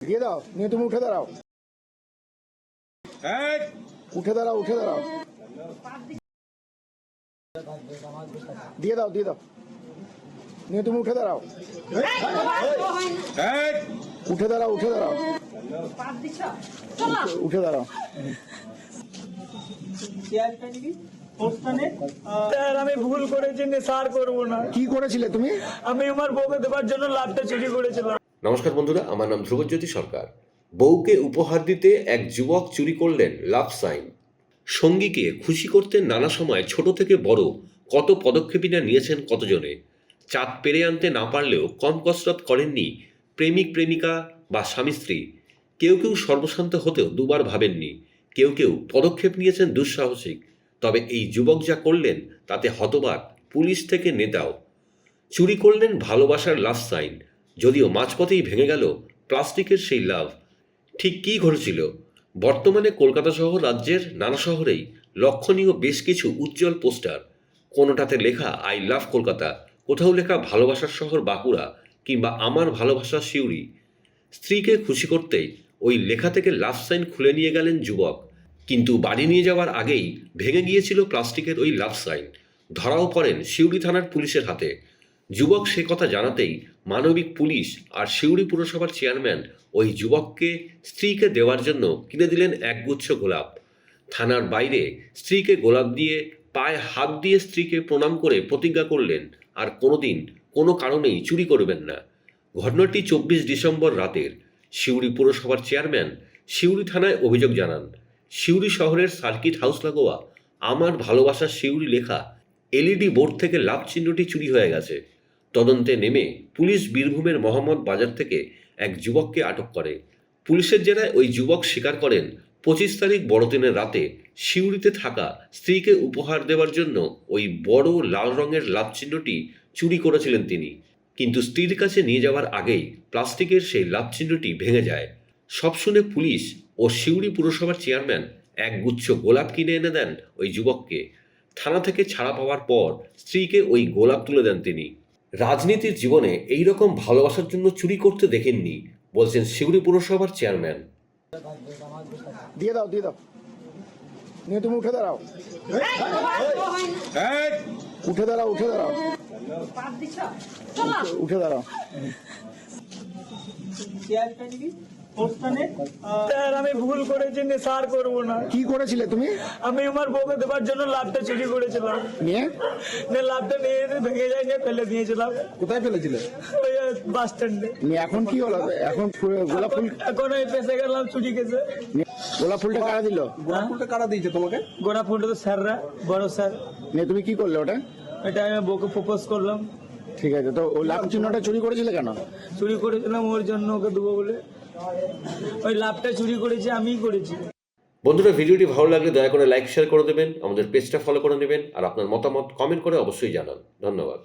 দিয়ে দাও নিয়ে তুমি উঠে দাঁড়াও। উঠে দাঁড়াও উঠে দাঁড়াও। দিয়ে দাও দিয়ে দাও। নিয়ে তুমি উঠে দাঁড়াও। উঠে দাঁড়াও উঠে দাঁড়াও। উঠে দাঁড়াও। স্যার আমি ভুল করেছি নেশার করব না। কি করেছিলে তুমি? আমি আমার বউকে দেবার জন্য লাভটা চুরি করেছিলাম। নমস্কার বন্ধুরা, আমার নাম ধ্রুবজ্যোতি সরকার। বউকে উপহার দিতে এক যুবক চুরি করলেন লাভ সাইন। সঙ্গীকে খুশি করতে নানা সময় ছোট থেকে বড় কত পদক্ষেপই না নিয়েছেন কতজনে। চাঁদ পেরে আনতে না পারলেও কম কসরত করেননি প্রেমিক, প্রেমিকা বা স্বামী, স্ত্রী। কেউ কেউ সর্বশান্ত হতেও দুবার ভাবেননি। কেউ কেউ পদক্ষেপ নিয়েছেন দুঃসাহসিক। তবে এই যুবক যা করলেন, তাতে হতবাক পুলিশ থেকে নেতাও। চুরি করলেন ভালোবাসার লাভ সাইন। যদিও মাঝপথেই ভেঙে গেল প্লাস্টিকের সেই লাভ। ঠিক কী ঘটেছিল? বর্তমানে কলকাতা সহ রাজ্যের নানা শহরেই লক্ষণীয় বেশ কিছু উজ্জ্বল পোস্টার। কোনোটাতে লেখা, আই লাভ কলকাতা কোথাও লেখা, ভালোবাসার শহর বাঁকুড়া কিংবা, আমার ভালোবাসা শিউরি স্ত্রীকে খুশি করতেই ওই লেখা থেকে লাভ সাইন খুলে নিয়ে গেলেন যুবক। কিন্তু বাড়ি নিয়ে যাওয়ার আগেই ভেঙে গিয়েছিল প্লাস্টিকের ওই লাভ সাইন। ধরাও পড়েন সিউড়ি থানার পুলিশের হাতে। যুবক সে কথা জানাতেই মানবিক পুলিশ আর সিউড়ি পুরসভার চেয়ারম্যান ওই যুবককে স্ত্রীকে দেওয়ার জন্য কিনে দিলেন একগুচ্ছ গোলাপ। থানার বাইরে স্ত্রীকে গোলাপ দিয়ে পায়ে হাত দিয়ে স্ত্রীকে প্রণাম করে প্রতিজ্ঞা করলেন, আর কোনোদিন কোনো কারণেই চুরি করবেন না। ঘটনাটি চব্বিশ ডিসেম্বর রাতের। সিউড়ি পুরসভার চেয়ারম্যান সিউড়ি থানায় অভিযোগ জানান সিউড়ি শহরের সার্কিট হাউস লাগোয়া আমার ভালোবাসার সিউড়ি লেখা এলইডি বোর্ড থেকে লাভ চিহ্নটি চুরি হয়ে গেছে। তদন্তে নেমে পুলিশ বীরভূমের মোহাম্মদ বাজার থেকে এক যুবককে আটক করে। পুলিশের জেরায় ওই যুবক স্বীকার করেন, পঁচিশ তারিখ বড়দিনের রাতে সিউড়িতে থাকা স্ত্রীকে উপহার দেওয়ার জন্য ওই বড় লাল রঙের লাভ চিহ্নটি চুরি করেছিলেন তিনি। কিন্তু স্ত্রীর কাছে নিয়ে যাওয়ার আগেই প্লাস্টিকের সেই লাভ চিহ্নটি ভেঙে যায়। সব শুনে পুলিশ ও সিউড়ি পুরসভার চেয়ারম্যান এক গুচ্ছ গোলাপ কিনে এনে দেন ওই যুবককে। থানা থেকে ছাড়া পাওয়ার পর স্ত্রীকে ওই গোলাপ তুলে দেন তিনি। রাজনীতির জীবনে এই রকম ভালোবাসার জন্য চুরি করতে দেখেননি বলছেন সিউড়ি পুরসভার চেয়ারম্যান। দিয়ে দাও দিয়ে দাও। নিয়ে তুমি উঠে দাঁড়াও। উঠে দাঁড়াও উঠে দাঁড়াও। উঠে দাঁড়াও। স্যার আমি ভুল করেছি নেশার করব না। কি করেছিলে তুমি? আমি আমার বউকে দেওয়ার জন্য লাভটা চুরি করেছিলাম। নিয়ে? নিয়ে লাভটা নিয়ে ভেঙে যায় নিয়ে ফেলে দিয়েছিলাম। কোথায় ফেলেছিলে? বাস স্ট্যান্ডে। এখন কি হলো? এখন গোলাপ ফুল? এখন ওই পেশে গেলাম চুরি গেছে। গোলাপ ফুলটা কারা দিল? গোলাপ ফুলটা কারা দিয়েছে তোমাকে? গোলাপ ফুলটা তো স্যাররা বড় স্যার। নিয়ে তুমি কি করলে ওটা? এটা আমি বউকে প্রপোজ করলাম। ঠিক আছে তো ওই লাভ চিহ্নটা চুরি করেছিলে কেন? চুরি করেছিলাম ওর জন্য ওকে দেবো বলে। ওই লাভটা চুরি করেছি, আমিই করেছি। বন্ধুরা, ভিডিওটি ভালো লাগলে দয়া করে লাইক শেয়ার করে দেবেন, আমাদের পেজটা ফলো করে নেবেন, আর আপনার মতামত কমেন্ট করে অবশ্যই জানান। ধন্যবাদ।